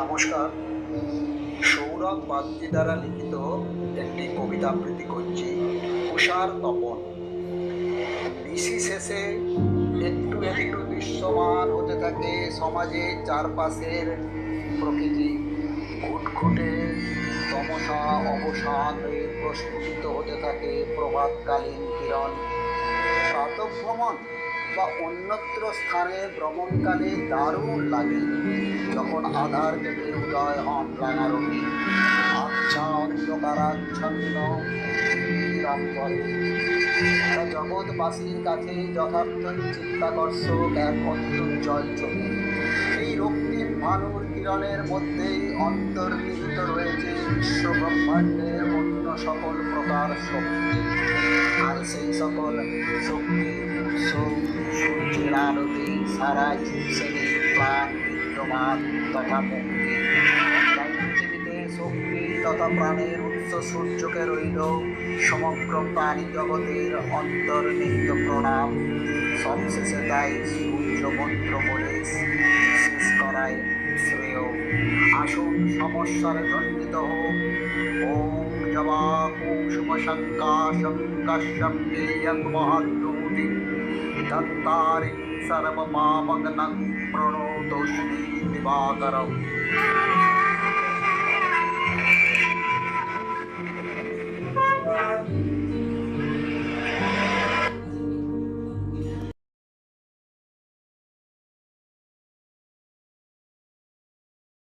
নমস্কার। সৌরভ বাগচি দ্বারা লিখিত একটি কবিতা আবৃত্তি করছি, উষার তপন। নিশি শেষে একটু একটু দৃশ্যমান হতে থাকে সমাজে চারপাশের প্রকৃতি। ঘুটঘুটে তমসা অবসান প্রস্ফুটিত হতে থাকে প্রভাতকালীন কিরণ। প্রাতঃভ্রমণ বা অন্যত্র স্থানে ভ্রমণকালে দারুণ লাগে। যখন আধার কেটে উদয় হন আচ্ছা নিরম্বরে জগৎবাসীর কাছে যথার্থ চিত্তাকর্ষক এক অত্যুজ্জ্বল ছবি। এই রক্তিম ভানুর কিরণের মধ্যেই অন্তর্নিহিত রয়েছে বিশ্ব ব্রহ্মাণ্ডের অন্য সকল প্রকার শক্তি। সেই সকল শক্তি সূর্যের আলোতে সারা জীবশ্রেণীর প্রাণ বিদ্যমান তথা মুক্তি তাই পৃথিবীতে শক্তি তথা প্রাণের উৎস সূর্যকে রইল সমগ্র প্রাণী জগতের অন্তর্নিহিত প্রণাম সবশেষে তাই সূর্য মন্ত্র বলে শেষ করায় শ্রেয় আসুন সমস্যার দণ্ডিত হোক शुभशङ्काशङ्कशम्येयं महाद्यूतिं धन्तारिं सर्वमामग्नं प्रणोतु श्रीदिवाकरौ